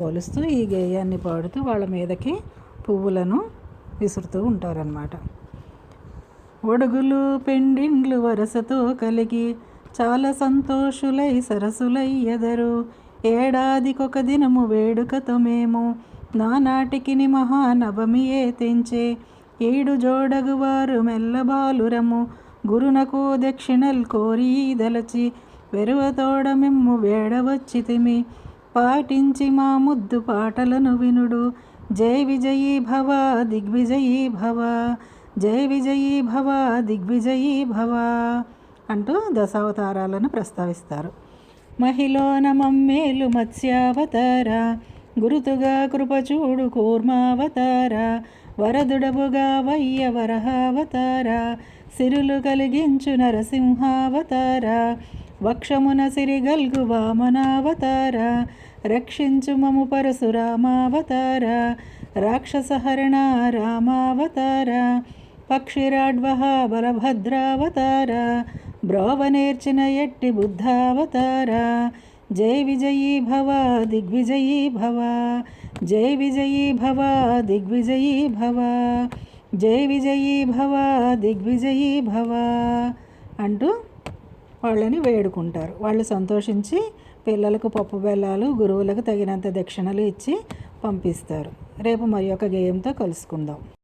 పోలుస్తూ ఈ గేయాన్ని పాడుతూ వాళ్ళ మీదకి పువ్వులను విసురుతూ ఉంటారనమాట ఒడుగులు పెండిండ్లు వరసతో కలిగి చాలా సంతోషులై సరసులై ఎదరు. ఏడాదికొక దినము వేడుకతో మేము నానాటికి మహానవమియే తెంచే ఏడు జోడగువారు మెల్లబాలురము గురునకు దక్షిణల్ కోరి దలచి వెరువతోడ మిమ్ము వేడవచ్చితిమి. పాటించి మా ముద్దు పాటలను వినుడు. జై విజయీ భవ దిగ్విజయీ భవ జై విజయీ భవ దిగ్విజయీ భవ అంటూ దశావతారాలను ప్రస్తావిస్తారు. మహిళన మమ్మేలు మత్స్యావతార గురుతుగా కృపచూడు కూర్మావతార వరదుడబుగా వయ్య వరహావతార సిరులు కలిగించు నరసింహావతార వక్షమున సిరిగల్గు వామనావతార రక్షించు మము పరశురామావతార. రాక్షసహరణ రామావతార. పక్షిరాడ్వహ బలభద్రావతార. బ్రోవనేర్చిన ఎట్టి బుద్ధావతార. జై విజయీ భవ దిగ్విజయీ భవ. జై విజయీ భవ దిగ్విజయీ భవ. జై విజయీ భవ దిగ్విజయీ భవ అంటూ వాళ్ళని వేడుకుంటారు. వాళ్ళు సంతోషించి పిల్లలకు పప్పు బెల్లాలు గురువులకు తగినంత దక్షిణలు ఇచ్చి పంపిస్తారు. రేపు మరి ఒక గేయంతో కలుసుకుందాం.